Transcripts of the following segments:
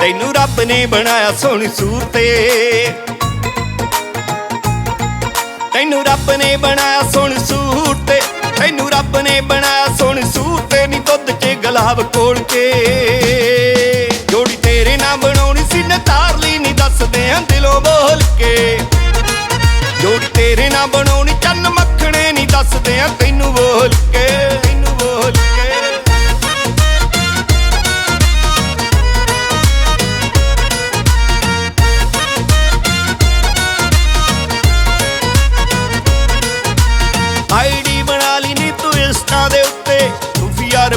ਤੈਨੂੰ ਰੱਬ ਨੇ ਬਣਾਇਆ ਸੋਹਣੀ ਸੂਰਤੇ ਤੈਨੂੰ ਰੱਬ ਨੇ ਬਣਾਇਆ ਸੋਹਣੀ ਸੂਰਤੇ ਤੈਨੂੰ ਰੱਬ ਨੇ ਬਣਾਇਆ ਸੋਹਣੀ ਸੂਰਤੇ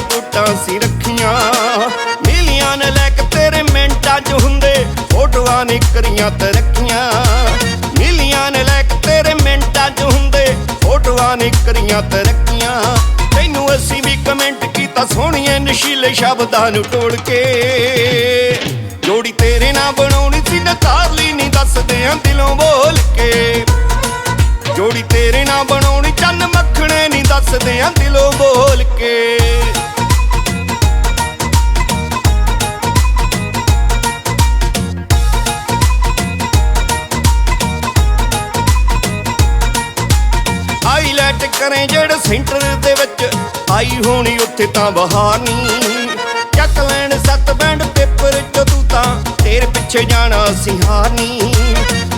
ਤੂੰ ਯਾਰ ਸੀ ਰੱਖੀਆਂ। ਮਿਲੀਆਂ ਨੇ ਲੈ ਕੇ ਤੇਰੇ ਮਿੰਟਾਂ 'ਚ ਹੁੰਦੇ, ਫੋਟੋਆਂ ਨੇ ਕਰੀਆਂ ਤੇ ਰੱਖੀਆਂ। ਮਿਲੀਆਂ ਨੇ ਲੈ ਕੇ ਤੇਰੇ ਮਿੰਟਾਂ 'ਚ ਹੁੰਦੇ, ਫੋਟੋਆਂ ਨੇ ਕਰੀਆਂ ਤੇ ਰੱਖੀਆਂ। ਤੈਨੂੰ ਅਸੀਂ ਵੀ ਕਮੈਂਟ ਕੀਤਾ, ਸੋਹਣੀਆਂ ਨਸ਼ੀਲੇ ਸ਼ਬਦਾਂ ਨੂੰ ਟੋੜ ਕੇ। ਜੋੜੀ ਤੇਰੇ ਨਾਲ ਬਣਾਉਣੀ ਸੀ ਨਾ ਤਾਰ ਲਈ ਨਹੀਂ ਦੱਸਦੇ ਆਂ ਦਿਲੋਂ ਬੋਲ ਕੇ। ਜੋੜੀ ਤੇਰੇ ਨਾਲ ਬਣਾਉਣੀ, ਚੰਨ ਮੱਖਣੇ ਨਹੀਂ ਦੱਸਦੇ ਆਂ ਦਿਲੋਂ ਹਾਈਲਾਈਟ ਕਰੇ ਜਿਹੜੇ ਸੈਂਟਰ ਦੇ ਵਿੱਚ ਆਈ ਹੋਣੀ ਉੱਥੇ ਤਾਂ ਬਹਾਨੀ। ਚੱਕ ਲੈਣ ਸੱਤ ਬੈਂਡ ਪੇਪਰ ਚ ਤੂੰ ਤਾਂ ਤੇਰੇ ਪਿੱਛੇ ਜਾਣਾ ਸੀ ਹਾਨੀ।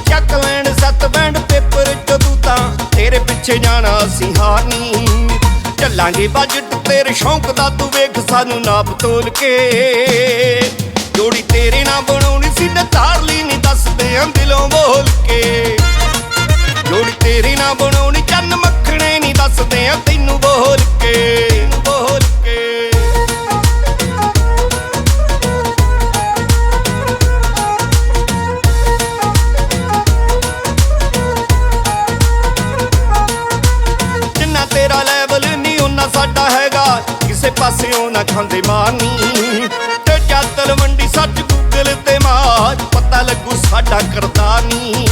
ਚੱਕ ਲੈਣ ਸੱਤ ਬੈਂਡ ਪੇਪਰ ਚ ਤੂੰ ਤਾਂ ਤੇਰੇ ਪਿੱਛੇ ਜਾਣਾ ਸੀ ਹਾਨੀ। ਚੱਲਾਂਗੇ ਬਜਟ ਤੇਰੇ ਸ਼ੌਂਕ ਦਾ ਤੂੰ ਵੇਖ ਸਾਨੂੰ ਨਾਪ ਤੋਲ ਕੇ। ਪਾਸਿਓਂ ਨਾ ਖਾਂਦੇ ਮਾਨੀ। ਤੇ ਚਾਤਲ ਮੰਡੀ ਸੱਚ ਗੂਗਲ ਤੇ ਮਾਰ, ਪਤਾ ਲੱਗੂ ਸਾਡਾ ਕਰਦਾਨੀ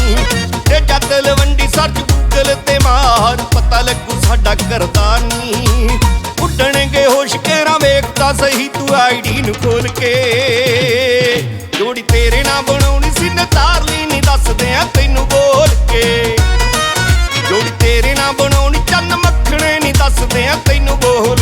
ਤੇ ਚਾਤਲ ਮੰਡੀ ਸੱਚ ਗੂਗਲ ਤੇ ਮਾਰ, ਪਤਾ ਲੱਗੂ ਸਾਡਾ ਕਰਦਾਨੀ ਉੱਡਣਗੇ ਹੋਸ਼ ਕੇਰਾ ਵੇਖਦਾ ਸਹੀ ਤੂੰ ਆਈਡੀ ਨੂੰ ਖੋਲ ਕੇ। ਜੋੜੀ ਤੇਰੇ ਨਾਲ ਬਣਾਉਣੀ ਸੀ ਤਾਰਲੀ ਨਹੀਂ ਦੱਸਦੇ ਆ ਤੈਨੂੰ ਬੋਲ ਕੇ। ਜੋੜੀ ਤੇਰੇ ਨਾਲ ਬਣਾਉਣੀ, ਚੰਨ ਮੱਖਣੇ ਨਹੀਂ ਦੱਸਦੇ ਆ ਤੈਨੂੰ ਬੋਲ